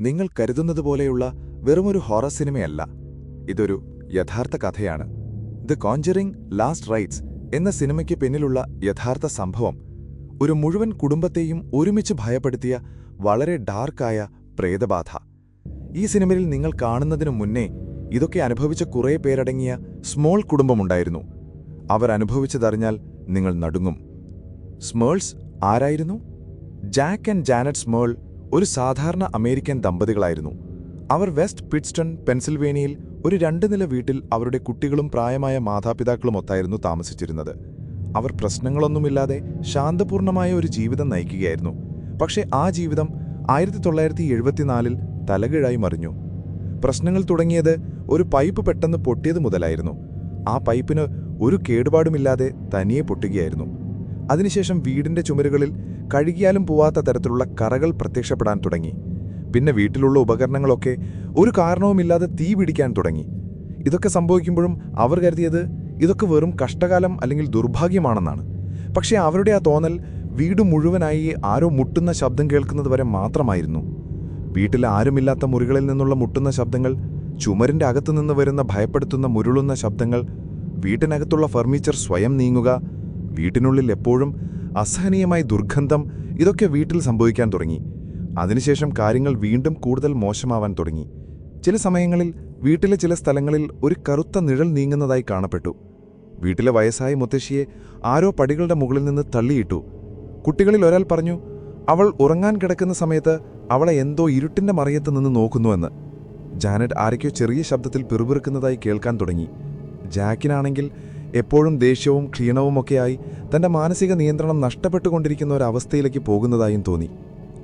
നിങ്ങൾ കരുതുന്നതുപോലെയുള്ള വെറുമൊരു ഹൊറർ സിനിമയല്ല. ഇതൊരു യഥാർത്ഥ കഥയാണ്. ദ കോഞ്ചറിംഗ് ലാസ്റ്റ് റൈറ്റ്സ് എന്ന സിനിമയ്ക്ക് പിന്നിലുള്ള യഥാർത്ഥ സംഭവം ഒരു മുഴുവൻ കുടുംബത്തെയും ഒരുമിച്ച് ഭയപ്പെടുത്തിയ വളരെ ഡാർക്കായ പ്രേതബാധ. ഈ സിനിമയിൽ നിങ്ങൾ കാണുന്നതിനു മുന്നേ ഇതൊക്കെ അനുഭവിച്ച കുറേ പേരടങ്ങിയ സ്മോൾ കുടുംബമുണ്ടായിരുന്നു. അവർ അനുഭവിച്ചതറിഞ്ഞാൽ നിങ്ങൾ നടുങ്ങും. സ്മേൾസ് ആരായിരുന്നു? ജാക്ക് ആൻഡ് ജാനറ്റ് സ്മേൾ ഒരു സാധാരണ അമേരിക്കൻ ദമ്പതികളായിരുന്നു. അവർ വെസ്റ്റ് പിറ്റ്സ്റ്റൺ പെൻസിൽവേനിയയിൽ ഒരു രണ്ട് നില വീട്ടിൽ അവരുടെ കുട്ടികളും പ്രായമായ മാതാപിതാക്കളുമൊത്തായിരുന്നു താമസിച്ചിരുന്നത്. അവർ പ്രശ്നങ്ങളൊന്നുമില്ലാതെ ശാന്തപൂർണമായ ഒരു ജീവിതം നയിക്കുകയായിരുന്നു. പക്ഷേ ആ ജീവിതം ആയിരത്തി തൊള്ളായിരത്തി എഴുപത്തിനാലിൽ തലകീഴായി മറിഞ്ഞു. പ്രശ്നങ്ങൾ തുടങ്ങിയത് ഒരു പൈപ്പ് പെട്ടെന്ന് പൊട്ടിയത് മുതലായിരുന്നു. ആ പൈപ്പിന് ഒരു കേടുപാടുമില്ലാതെ തനിയെ പൊട്ടുകയായിരുന്നു. അതിനുശേഷം വീടിന്റെ ചുമരുകളിൽ കഴുകിയാലും പോവാത്ത തരത്തിലുള്ള കറകൾ പ്രത്യക്ഷപ്പെടാൻ തുടങ്ങി. പിന്നെ വീട്ടിലുള്ള ഉപകരണങ്ങളൊക്കെ ഒരു കാരണവുമില്ലാതെ തീ പിടിക്കാൻ തുടങ്ങി. ഇതൊക്കെ സംഭവിക്കുമ്പോഴും അവർ കരുതിയത് ഇതൊക്കെ വെറും കഷ്ടകാലം അല്ലെങ്കിൽ ദുർഭാഗ്യമാണെന്നാണ്. പക്ഷേ അവരുടെ ആ തോന്നൽ വീട് മുഴുവനായി ആരോ മുട്ടുന്ന ശബ്ദം കേൾക്കുന്നത് വരെ മാത്രമായിരുന്നു. വീട്ടിൽ ആരുമില്ലാത്ത മുറികളിൽ നിന്നുള്ള മുട്ടുന്ന ശബ്ദങ്ങൾ ചുമരിന്റെ അകത്തുനിന്ന് വരുന്ന ഭയപ്പെടുത്തുന്ന മുരുളുന്ന ശബ്ദങ്ങൾ വീട്ടിനകത്തുള്ള ഫർണിച്ചർ സ്വയം നീങ്ങുക വീട്ടിനുള്ളിൽ എപ്പോഴും അസഹനീയമായ ദുർഗന്ധം ഇതൊക്കെ വീട്ടിൽ സംഭവിക്കാൻ തുടങ്ങി. അതിനുശേഷം കാര്യങ്ങൾ വീണ്ടും കൂടുതൽ മോശമാവാൻ തുടങ്ങി. ചില സമയങ്ങളിൽ വീട്ടിലെ ചില സ്ഥലങ്ങളിൽ ഒരു കറുത്ത നിഴൽ നീങ്ങുന്നതായി കാണപ്പെട്ടു. വീട്ടിലെ വയസ്സായ മുത്തശ്ശിയെ ആരോ പടികളുടെ മുകളിൽ നിന്ന് തള്ളിയിട്ടു. കുട്ടികളിൽ ഒരാൾ പറഞ്ഞു അവൾ ഉറങ്ങാൻ കിടക്കുന്ന സമയത്ത് അവളെ എന്തോ ഇരുട്ടിന്റെ മറയത്ത് നിന്ന് നോക്കുന്നുവെന്ന് ജാനറ്റ് ആരൊക്കെയോ ചെറിയ ശബ്ദത്തിൽ പിറുപിറുക്കുന്നതായി കേൾക്കാൻ തുടങ്ങി. ജാക്കിനാണെങ്കിൽ എപ്പോഴും ദേഷ്യവും ക്ഷീണവുമൊക്കെയായി തന്റെ മാനസിക നിയന്ത്രണം നഷ്ടപ്പെട്ടുകൊണ്ടിരിക്കുന്ന ഒരവസ്ഥയിലേക്ക് പോകുന്നതായും തോന്നി.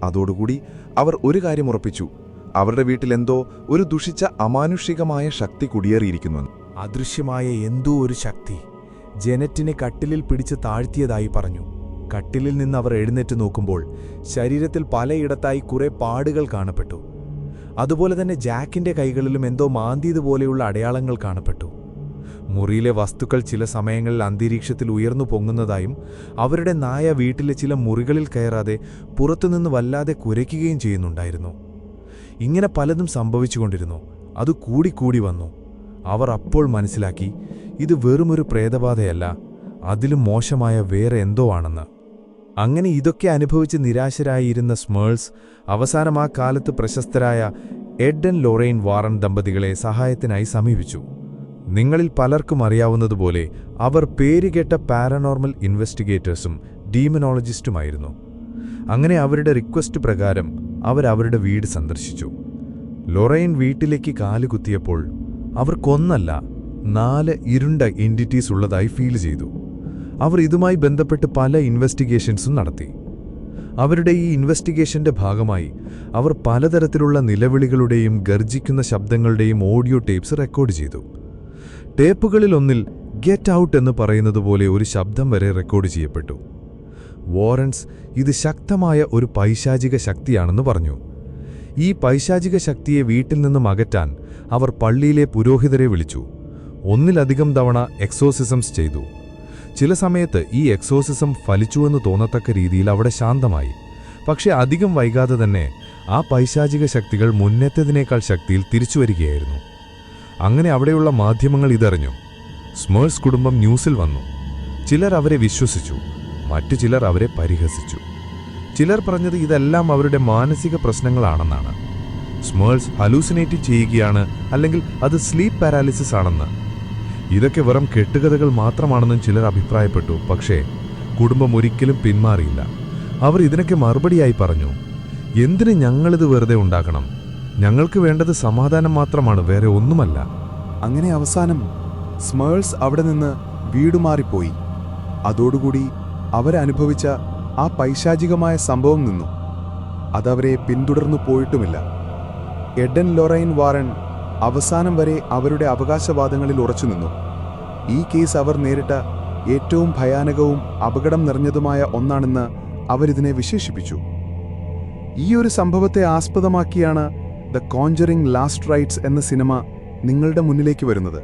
അതോടുകൂടി അവർ ഒരു കാര്യം ഉറപ്പിച്ചു. അവരുടെ വീട്ടിലെന്തോ ഒരു ദുഷിച്ച അമാനുഷികമായ ശക്തി കുടിയേറിയിരിക്കുന്നു. അദൃശ്യമായ എന്തോ ഒരു ശക്തി. ജനറ്റിനെ കട്ടിലിൽ പിടിച്ച് താഴ്ത്തിയതായി പറഞ്ഞു. കട്ടിലിൽ നിന്ന് അവർ എഴുന്നേറ്റ് നോക്കുമ്പോൾ ശരീരത്തിൽ പലയിടത്തായി കുറെ പാടുകൾ കാണപ്പെട്ടു. അതുപോലെ തന്നെ ജാക്കിന്റെ കൈകളിലും എന്തോ മാന്തിയതുപോലെയുള്ള അടയാളങ്ങൾ കാണപ്പെട്ടു. മുറിയിലെ വസ്തുക്കൾ ചില സമയങ്ങളിൽ അന്തരീക്ഷത്തിൽ ഉയർന്നു പൊങ്ങുന്നതായും അവരുടെ നായ വീട്ടിലെ ചില മുറികളിൽ കയറാതെ പുറത്തുനിന്ന് വല്ലാതെ കുരയ്ക്കുകയും ചെയ്യുന്നുണ്ടായിരുന്നു. ഇങ്ങനെ പലതും സംഭവിച്ചുകൊണ്ടിരുന്നു. അത് കൂടിക്കൂടി വന്നു. അവർ അപ്പോൾ മനസ്സിലാക്കി ഇത് വെറുമൊരു പ്രേതബാധയല്ല അതിലും മോശമായ വേറെ എന്തോ ആണെന്ന്. അങ്ങനെ ഇതൊക്കെ അനുഭവിച്ച് നിരാശരായിരുന്ന സ്മേൾസ് അവസാനം ആ കാലത്ത് പ്രശസ്തരായ എഡ് ആൻഡ് ലോറൈൻ വാറൻ ദമ്പതികളെ സഹായത്തിനായി സമീപിച്ചു. നിങ്ങളിൽ പലർക്കും അറിയാവുന്നതുപോലെ അവർ പേരുകേട്ട പാരനോർമൽ ഇൻവെസ്റ്റിഗേറ്റേഴ്സും ഡീമനോളജിസ്റ്റുമായിരുന്നു. അങ്ങനെ അവരുടെ റിക്വസ്റ്റ് പ്രകാരം അവർ അവരുടെ വീട് സന്ദർശിച്ചു. ലൊറൈൻ വീട്ടിലേക്ക് കാലുകുത്തിയപ്പോൾ അവർക്കൊന്നല്ല നാല് ഇരുണ്ട എന്റിറ്റീസ് ഉള്ളതായി ഫീൽ ചെയ്തു. അവർ ഇതുമായി ബന്ധപ്പെട്ട് പല ഇൻവെസ്റ്റിഗേഷൻസും നടത്തി. അവരുടെ ഈ ഇൻവെസ്റ്റിഗേഷന്റെ ഭാഗമായി അവർ പലതരത്തിലുള്ള നിലവിളികളുടെയും ഗർജിക്കുന്ന ശബ്ദങ്ങളുടെയും ഓഡിയോ ടേപ്സ് റെക്കോർഡ് ചെയ്തു. ടേപ്പുകളിലൊന്നിൽ ഗെറ്റ് ഔട്ട് എന്ന് പറയുന്നത് പോലെ ഒരു ശബ്ദം വരെ റെക്കോർഡ് ചെയ്യപ്പെട്ടു. വോറൻസ് ഇത് ശക്തമായ ഒരു പൈശാചിക ശക്തിയാണെന്ന് പറഞ്ഞു. ഈ പൈശാചിക ശക്തിയെ വീട്ടിൽ നിന്നും അകറ്റാൻ അവർ പള്ളിയിലെ പുരോഹിതരെ വിളിച്ചു. ഒന്നിലധികം തവണ എക്സോസിസംസ് ചെയ്തു. ചില സമയത്ത് ഈ എക്സോസിസം ഫലിച്ചുവെന്ന് തോന്നത്തക്ക രീതിയിൽ അവിടെ ശാന്തമായി. പക്ഷേ അധികം വൈകാതെ തന്നെ ആ പൈശാചിക ശക്തികൾ മുന്നേറ്റതിനേക്കാൾ ശക്തിയിൽ തിരിച്ചുവരികയായിരുന്നു. അങ്ങനെ അവിടെയുള്ള മാധ്യമങ്ങൾ ഇതറിഞ്ഞു. സ്മേഴ്സ് കുടുംബം ന്യൂസിൽ വന്നു. ചിലർ അവരെ വിശ്വസിച്ചു മറ്റു ചിലർ അവരെ പരിഹസിച്ചു. ചിലർ പറഞ്ഞത് ഇതെല്ലാം അവരുടെ മാനസിക പ്രശ്നങ്ങളാണെന്നാണ്. സ്മേൾസ് ഹലൂസിനേറ്റ് ചെയ്യുകയാണ് അല്ലെങ്കിൽ അത് സ്ലീപ്പ് പാരാലിസിസ് ആണെന്ന്. ഇതൊക്കെ വെറും കെട്ടുകഥകൾ മാത്രമാണെന്നും ചിലർ അഭിപ്രായപ്പെട്ടു പക്ഷേ കുടുംബം ഒരിക്കലും പിന്മാറിയില്ല. അവർ ഇതിനൊക്കെ മറുപടിയായി പറഞ്ഞു എന്തിന് ഞങ്ങളിത് വെറുതെ ഉണ്ടാക്കണം? ഞങ്ങൾക്ക് വേണ്ടത് സമാധാനം മാത്രമാണ് വേറെ ഒന്നുമല്ല. അങ്ങനെ അവസാനം സ്മേൾസ് അവിടെ നിന്ന് വീട് വീടുമാറിപ്പോയി അതോടുകൂടി അവരനുഭവിച്ച ആ പൈശാചികമായ സംഭവം നിന്നു. അതവരെ പിന്തുടർന്നു പോയിട്ടുമില്ല. എഡൻ ലൊറൈൻ വാറൻ അവസാനം വരെ അവരുടെ അവകാശവാദങ്ങളിൽ ഉറച്ചുനിന്നു ഈ കേസ് അവർ നേരിട്ട ഏറ്റവും ഭയാനകവും അപകടം നിറഞ്ഞതുമായ ഒന്നാണെന്ന് അവരിതിനെ വിശേഷിപ്പിച്ചു. ഈ ഒരു സംഭവത്തെ ആസ്പദമാക്കിയാണ് ദ കോഞ്ചറിംഗ് ലാസ്റ്റ് റൈറ്റ്സ് എന്ന സിനിമ നിങ്ങളുടെ മുന്നിലേക്ക് വരുന്നത്.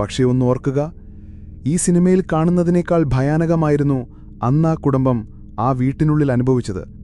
പക്ഷേ ഒന്ന് ഓർക്കുക ഈ സിനിമയിൽ കാണുന്നതിനേക്കാൾ ഭയാനകമായിരുന്നു അന്ന് ആ കുടുംബം ആ വീട്ടിനുള്ളിൽ അനുഭവിച്ചത്.